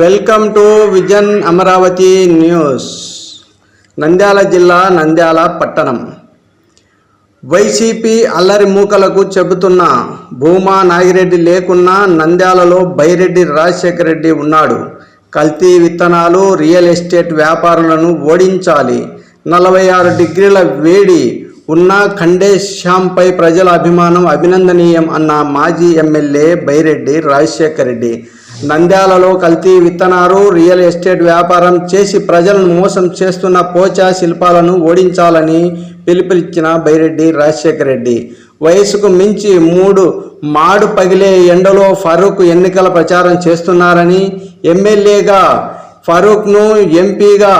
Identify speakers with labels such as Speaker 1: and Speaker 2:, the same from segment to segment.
Speaker 1: Welcome to vision Amaravati news. Nandyal జిల్లా నంద్యాల పట్టణం. YCP అల్లరి మూకలకు చెబుతున్న భూమా నాగిరెడ్డి లేకున్నా నంద్యాలలో బైరెడ్డి రాజశేఖర రెడ్డి ఉన్నాడు. కల్తీ విత్తనాలు రియల్ ఎస్టేట్ వ్యాపారులను ఓడించాలి. నలభై ఆరు డిగ్రీల వేడి ఉన్న ఖండేశ్యాంపై ప్రజల అభిమానం అభినందనీయం అన్న మాజీ ఎమ్మెల్యే బైరెడ్డి రాజశేఖర రెడ్డి. నంద్యాలలో కల్తీ విత్తనాలు రియల్ ఎస్టేట్ వ్యాపారం చేసి ప్రజలను మోసం చేస్తున్న పోచా శిల్పాలను ఓడించాలని పిలుపునిచ్చిన బైరెడ్డి రాజశేఖర రెడ్డి. వయసుకు మించి మూడు మాడు పగిలే ఎండలో ఫరూక్ ఎన్నికల ప్రచారం చేస్తున్నారని ఎమ్మెల్యేగా ఫరూక్ను ఎంపీగా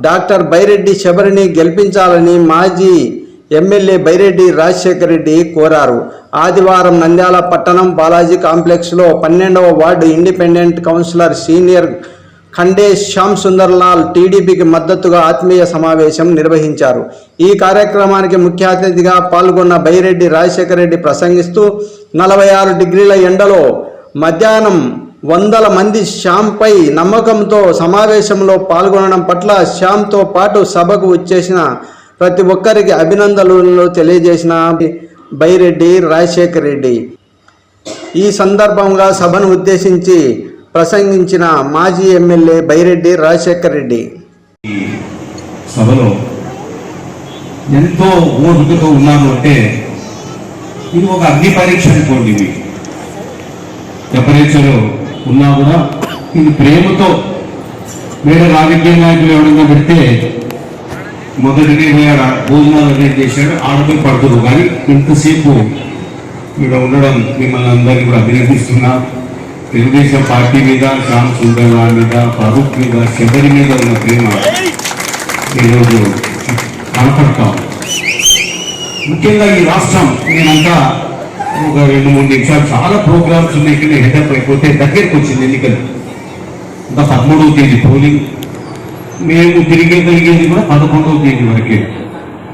Speaker 1: డాక్టర్ బైరెడ్డి శబరిని గెలిపించాలని మాజీ ఎమ్మెల్యే బైరెడ్డి రాజశేఖర రెడ్డి కోరారు. ఆదివారం నంద్యాల పట్టణం బాలాజీ కాంప్లెక్స్లో పన్నెండవ ward independent councillor senior Khande Shyam Sunderlal టీడీపీకి మద్దతుగా ఆత్మీయ సమావేశం నిర్వహించారు. ఈ కార్యక్రమానికి ముఖ్య అతిథిగా పాల్గొన్న బైరెడ్డి రాజశేఖర రెడ్డి ప్రసంగిస్తూ నలభై ఆరు డిగ్రీల ఎండలో మధ్యాహ్నం వందల మంది శ్యామ్పై నమ్మకంతో సమావేశంలో పాల్గొనడం పట్ల శ్యామ్తో పాటు సభకు వచ్చేసిన ప్రతి ఒక్కరికి అభినందనలు తెలియజేసిన బైరెడ్డి రాజశేఖర్ రెడ్డి. ఈ సందర్భంగా సభను ఉద్దేశించి ప్రసంగించిన మాజీ ఎమ్మెల్యే బైరెడ్డి రాజశేఖర్ రెడ్డి.
Speaker 2: సభలో ఎంతో ఓపికతో ఉన్నాను అంటే ఇది ఒక అగ్ని పరీక్ష అనుకోండి ఇవి టెంపరేచర్ ఉన్నా కూడా ఇది ప్రేమతో వేరే రాజకీయ నాయకులు ఎవరైనా పెడితే మొదటినే వేరే భోజనాలు అనేది చేశాడు ఆడపిల్ల పడుతుంది. కానీ ఇంతసేపు ఇక్కడ ఉండడం మిమ్మల్ని అందరినీ కూడా అభినందిస్తున్నా. తెలుగుదేశం పార్టీ మీద శ్యామ్ సుందర్లాల్ మీద ఫరూక్ మీద శబరి మీద ఉన్న ప్రేమ ఈరోజు కనపడతాం ముఖ్యంగా ఈ రాష్ట్రం నేనంతా ఒక రెండు మూడు నిమిషాలు చాలా ప్రోగ్రామ్స్ ఉన్నాయి ఇక్కడ హెడప్ అయిపోతే దగ్గరికి వచ్చింది ఎన్నికలు. ఇంకా పదమూడవ తేదీ పోలింగ్. మేము తిరిగేగలిగేది కూడా పదకొండవ తేదీ వరకే.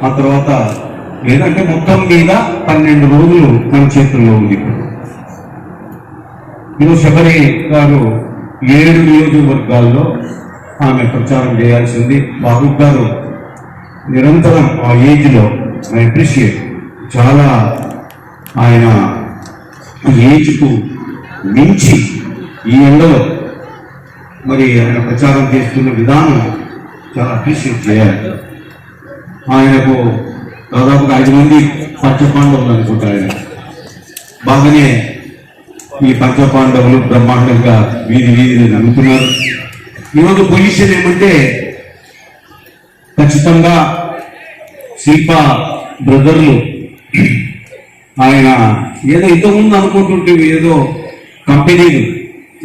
Speaker 2: ఆ తర్వాత లేదంటే మొత్తం మీద పన్నెండు రోజులు మన చేతుల్లో ఉంది ఇప్పుడు. శబరి గారు ఏడు నియోజకవర్గాల్లో ఆమె ప్రచారం చేయాల్సింది బాబు గారు. నిరంతరం ఆ ఏజ్లో ఐ అప్రిషియేట్ చాలా ఆయన ఏజ్కు మించి ఈ ఎండలో మరి ఆయన ప్రచారం చేస్తున్న విధానం చాలా అప్రిషియేట్ చేయాలి. ఆయనకు దాదాపుగా ఐదు మంది పంచపాండవులు అనుకుంటా ఆయన. బాగానే ఈ పంచపాండవులు బ్రహ్మాండంగా వీధి వీధిని నమ్ముతున్నారు ఈరోజు పొజిషన్ ఏమంటే ఖచ్చితంగా శిల్ప బ్రదర్లు ఆయన ఏదో ఇంతకుముందు అనుకుంటుంటే ఏదో కంపెనీలు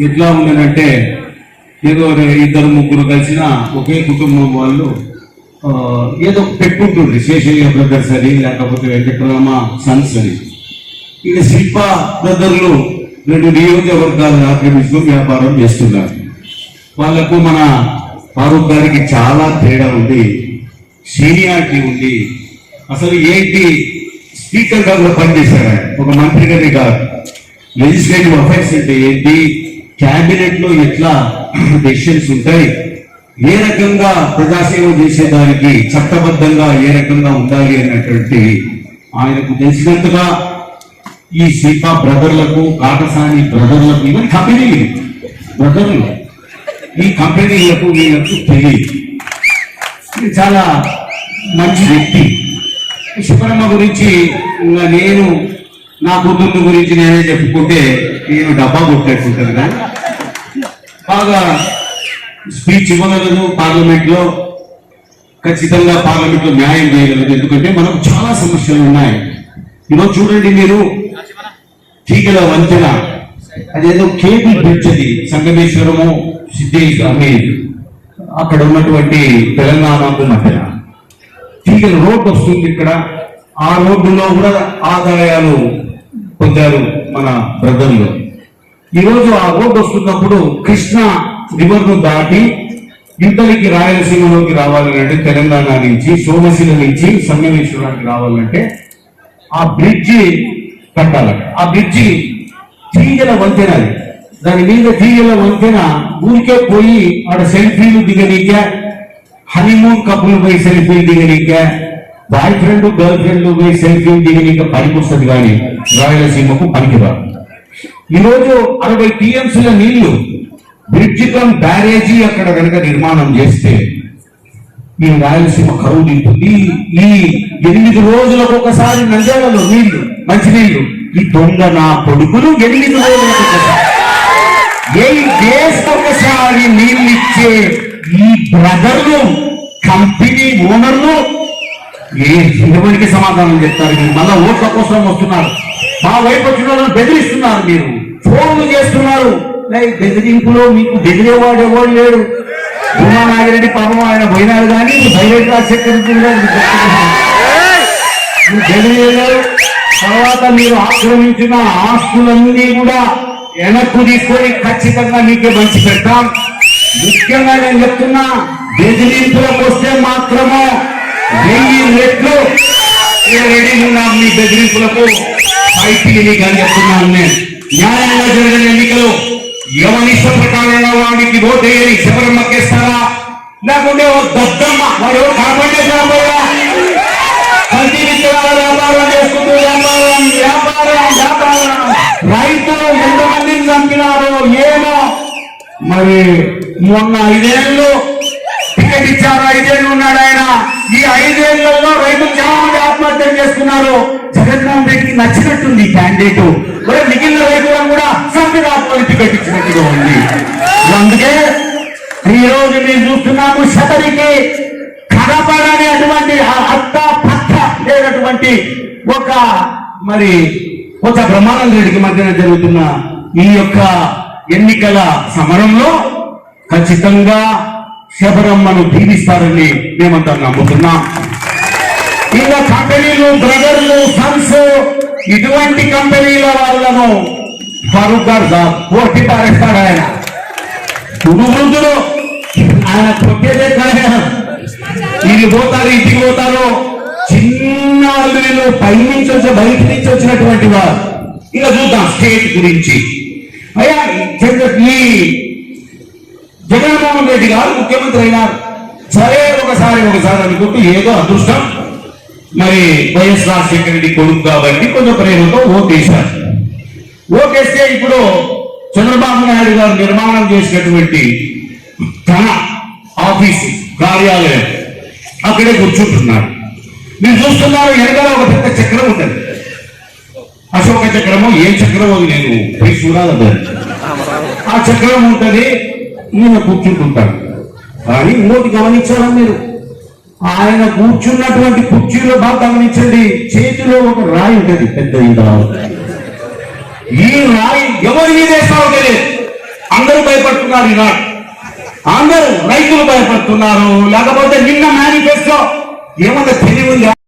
Speaker 2: ఎట్లా ఉందనంటే ఏదో ఇద్దరు ముగ్గురు కలిసిన ఒకే కుటుంబం వాళ్ళు ఏదో పెట్టుకుంటుండ్రు శేషయ్య బ్రదర్స్ అని లేకపోతే వెంకటరామ సన్స్ అని. ఇక శిల్ప బ్రదర్లు రెండు నియోజకవర్గాలు ఆక్రమిస్తూ వ్యాపారం చేస్తున్నారు. వాళ్ళకు మన ఫారూక్ గారికి చాలా తేడా ఉంది సీనియారిటీ ఉంది. అసలు ఏంటి? స్పీకర్ గారు కూడా పనిచేశారు ఆయన. ఒక మంత్రిగానే కాదు. లెజిస్లేటివ్ అఫైర్స్ అంటే ఏంటి? క్యాబినెట్లో ఎట్లా డెసిషన్స్ ఉంటాయి. ఏ రకంగా ప్రజాసేవ చేసేదానికి చట్టబద్ధంగా ఏ రకంగా ఉండాలి అన్నటువంటి ఆయనకు తెలిసినంతగా ఈ శిల్ప బ్రదర్లకు కాటసాని బ్రదర్లకు ఇవన్నీ కంపెనీలు బ్రదర్లు ఈ కంపెనీలకు వీళ్ళకు తెలియదు. ఇది చాలా మంచి వ్యక్తి. శుభ్రమ్మ గురించి ఇంకా నేను నా కుటుంబం గురించి నేనే చెప్పుకుంటే నేను డబ్బా కొట్టేస్తుంటాను కానీ బాగా స్పీచ్ ఇవ్వగలదు పార్లమెంట్లో ఖచ్చితంగా పార్లమెంట్లో న్యాయం చేయగలదు ఎందుకంటే మనకు చాలా సమస్యలు ఉన్నాయి. ఈరోజు చూడండి మీరు. తీగల వంతెన. అదేదో కేబుల్ బ్రిడ్జ్ అది. సంగమేశ్వరము సిద్ధేశ్వర అని అక్కడ ఉన్నటువంటి తెలంగాణకు మధ్యన. తీగల రోడ్డు వస్తుంది ఇక్కడ. ఆ రోడ్డులో కూడా ఆదాయాలు పొందారు మన బ్రదర్లు. ఈరోజు ఆ రోడ్డు వస్తున్నప్పుడు కృష్ణ రివర్ను దాటి ఇంతలికి రాయలసీమలోకి రావాలంటే తెలంగాణ నుంచి సోమశిల నుంచి సంగమేశ్వరానికి రావాలంటే ఆ బ్రిడ్జి కట్టాలంట. ఆ బ్రిడ్జి తీగల వంతెన అది. దాని మీద తీగల వంతెన ఊరికే పోయి ఆడ సెల్ఫీలు దిగనీకే హనీమూన్ కప్పులు పోయి సెల్ఫీలు దిగనీకే బాయ్ ఫ్రెండ్ గర్ల్ ఫ్రెండ్ పోయి సెల్ఫీలు దిగనీక పనికొస్తుంది కానీ రాయలసీమకు పనికిరాదు ఈరోజు అరవై టీఎంసీల నీళ్ళు బ్రిడ్జ్ కమ్ బ్యారేజీ అక్కడ కనుక నిర్మాణం చేస్తే ఈ రాయలసీమ కరువు నింపుతుంది ఈ ఎనిమిది రోజులకు ఒకసారి నంద్యాలలో నీళ్ళు మంచినీళ్ళు. ఈ దొంగ నా కొడుకులు ఎనిమిది రోజులకు ఒకసారి. ఏ డేస్ ఒకసారి నీళ్ళు ఇచ్చే ఈ బ్రదర్లు కంపెనీ ఓనర్లు ఏ ఎవరికి సమాధానం చెప్తారు? మీరు మళ్ళా ఓట్ల కోసం వస్తున్నారు. మా వైపు వచ్చిన వాళ్ళని బెదిరిస్తున్నారు మీరు. ఫోన్లు చేస్తున్నారు. బెదిరింపులో మీకు బెదిరేవాడు ఎవరు లేడు? భూమా నాగిరెడ్డి పాపం ఆయన పోయినాడు కానీ బయట రాజశేఖర్ బెదిరేయలేరు తర్వాత మీరు ఆక్రమించిన ఆస్తులన్నీ కూడా వెనక్కు తీసుకొని ఖచ్చితంగా మీకే మంచి పెడతాం. ముఖ్యంగా నేను చెప్తున్నా బెదిరింపులకు వస్తే మాత్రము వెయ్యి రెట్లు. రెడీ ఉన్నాం మీ బెదిరింపులకు? బయటికి నీకు అని చెప్తున్నాను నేను. న్యాయంగా జరిగిన ఎన్నికలు ఎవరి ఇష్ట ప్రకారంగా వాడికి వేయని శబరం మక్కేస్తారా లేకుంటే ఓ దద్దమ్మ వాడు ఎవరు కనపడే కనపడరా? వ్యాపారం చేసుకుంటూ వ్యాపారం వ్యాపారం వ్యాపారం. రైతులు ఎంతమందిని చంపినారో ఏమో. మరి మొన్న ఐదేళ్ళు టికెట్ ఇచ్చారు ఐదేళ్ళు ఉన్నాడు ఆయన. ఈ ఐదేళ్ళలో రైతులు చాలా ఆత్మహత్య చేసుకున్నారు జగన్మోహన్ రెడ్డికి నచ్చినట్టుంది క్యాండిడేట్. మరి మిగిలిన వైపులను కూడా సంవిధానం టికెట్ ఇచ్చినట్టుగా ఉంది. అందుకే ఈ రోజు మేము చూస్తున్నాము శబరికి కనపడని అటువంటి అత్త పక్క లేనటువంటి ఒక మరి ఒక బ్రహ్మానంద రెడ్డికి మధ్యన జరుగుతున్న ఈ యొక్క ఎన్నికల సమరంలో ఖచ్చితంగా శబరమ్మను దీవిస్తారని మేమంతా నమ్ముతున్నాం. ఇలా కంపెనీలు బ్రదర్లు సన్స్ ఇటువంటి కంపెనీల వాళ్ళను ఫరూక్ గారు సార్ పారేస్తాడు ఆయన. కురువృద్ధులు ఆయన కొట్టేదే కానీ ఇది పోతారు ఇంటికి పోతారు. చిన్న వీళ్ళు పైనుంచి వచ్చి బయట నుంచి వచ్చినటువంటి వారు. ఇక చూద్దాం స్టేట్ గురించి. అయ్యా చంద్ర- ఈ జగన్మోహన్ రెడ్డి గారు ముఖ్యమంత్రి అయినారు. సరే ఒకసారి ఒకసారి అనుకుంటూ ఏదో అదృష్టం. మరి వైఎస్ రాజశేఖర రెడ్డి కొడుకు కాబట్టి కొంచెం ప్రేమతో ఓటేశారు ఓటేస్తే ఇప్పుడు చంద్రబాబు నాయుడు గారు నిర్మాణం చేసినటువంటి తన ఆఫీస్ కార్యాలయం అక్కడే కూర్చుంటున్నారు. మీరు చూస్తున్నారు ఎనగల ఒక పెద్ద చక్రం ఉంటుంది. అశోక చక్రము ఏ చక్రమో అది నేను పోయి చూడాలి ఆ చక్రం ఉంటుంది నేను కూర్చుంటుంటాను. కానీ ఇంకోటి గమనించాలని మీరు? ఆయన కూర్చున్నటువంటి కుర్చీలో బాగా గమనించండి. చేతిలో ఒక రాయి ఉంటుంది పెద్ద ఈ రాయి ఎవరి మీద వేస్తారో తెలియదు అందరూ భయపడుతున్నారు ఈనాడు అందరూ రైతులు భయపడుతున్నారు. లేకపోతే నిన్న మేనిఫెస్టో ఏమన్నా తెలివి